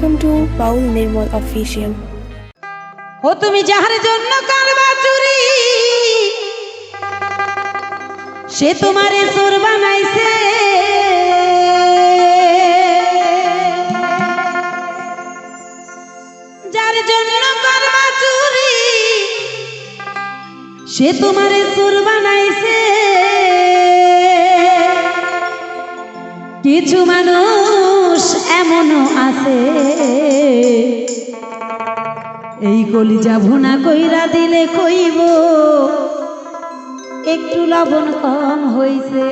Welcome to Baul Nirmal official ও তুমি যাহার জন্য কারবা চুরি, সে তোমারে চোর বানাইছে। যার জন্য কারবা চুরি, সে তোমারে চোর বানাইছে। কিছু মানুষ এমনও আছে। এই কলিজা ভুনা কইরা দিলে কইব একটু লবণ কম হইছে।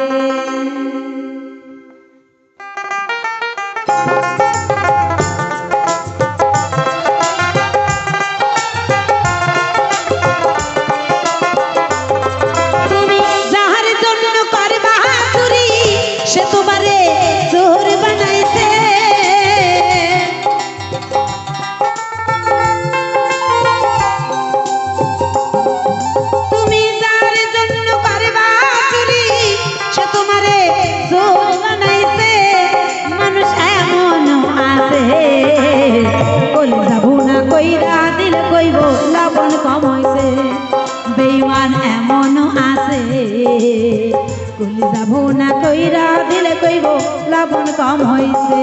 কম হইছে বেইমান এমন আছে। কলি যাব না কইরা দিলে কইব লবণ কম হইছে।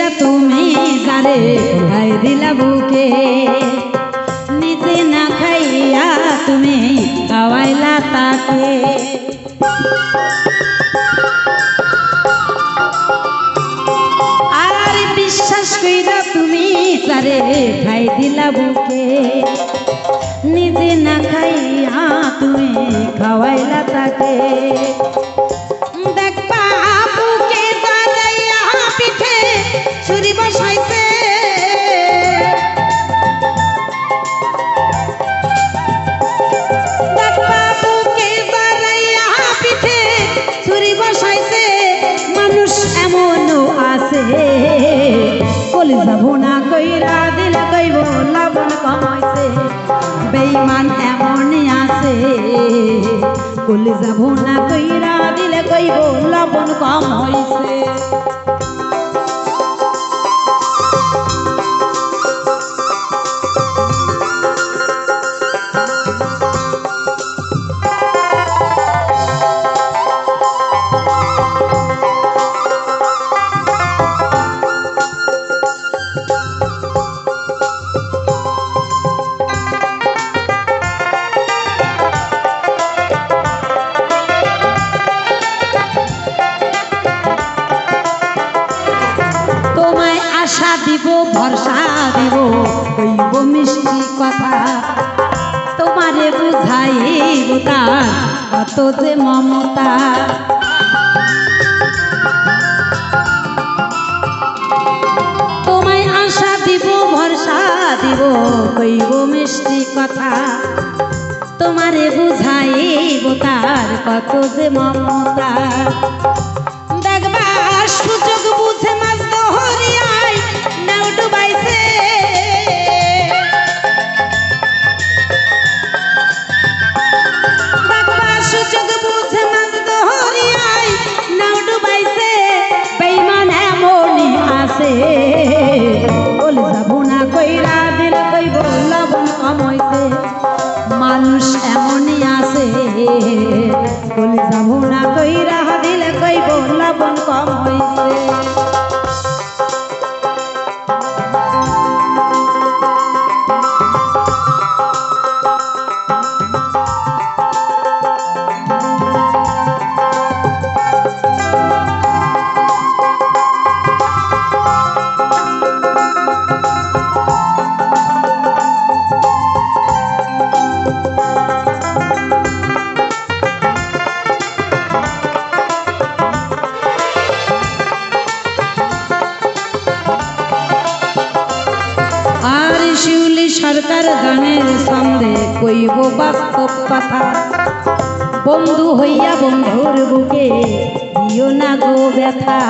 কইরা তুমি যারে খাই দিলা বুকে। নিজে না খাইয়া তুমি খাওয়াইলা তাকে। আর বিশ্বাস কইরা তুমি যারে খাই দিলা বুকে। নিজে না খাইয়া তুমি খাওয়াইলা তাকে। আছে কলি যাব না কইরা দিল কইব, লবণ কমাইছে বেইমান এমনই আছে। কলি যাব না কইরা দিলে দিব, ভরসা দিব, কইব মিষ্টি কথা। তোমারে বুঝাইব তার কত যে মমতা। তোমায় আশা দিব, ভরসা দিব, কইব মিষ্টি কথা। তোমারে বুঝাইব তার কত যে মমতা। বলে যাব না কইরা দিলে কইব লবণ কম হইছে। সরকার গানের সঙ্গে কইব বাস্তব কথা। বন্ধু হইয়া বন্ধুর বুকে দিও না গো ব্যথা।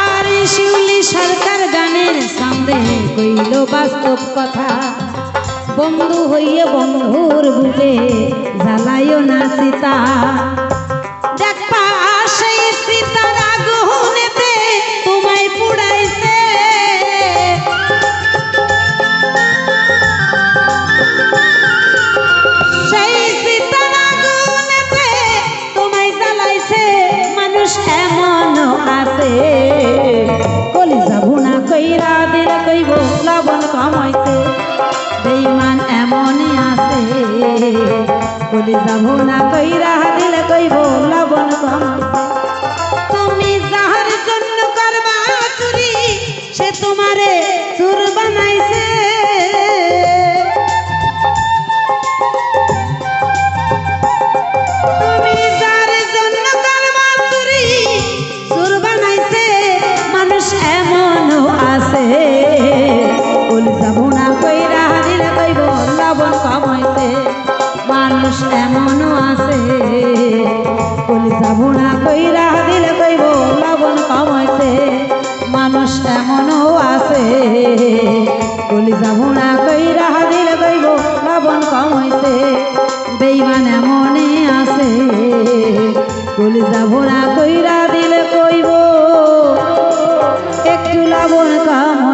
আর শিউলি সরকার গানের সামনে কইল বাস্তব কথা। বন্ধু হইয়ে বন্ধুর বুকে জ্বালাইও না সীতা। দেখবা সেই সীতার তোমায় বলি যাব না কইরা দিলে কইব লবণ কমাইছে, মানুষ এমনও আছে। বলি যাব না কইরা দিলে কইব লবণ কমাইছে, বেইমান এমনে আছে। বলি যাব না কইরা দিলে কইব, একটু লবণ কম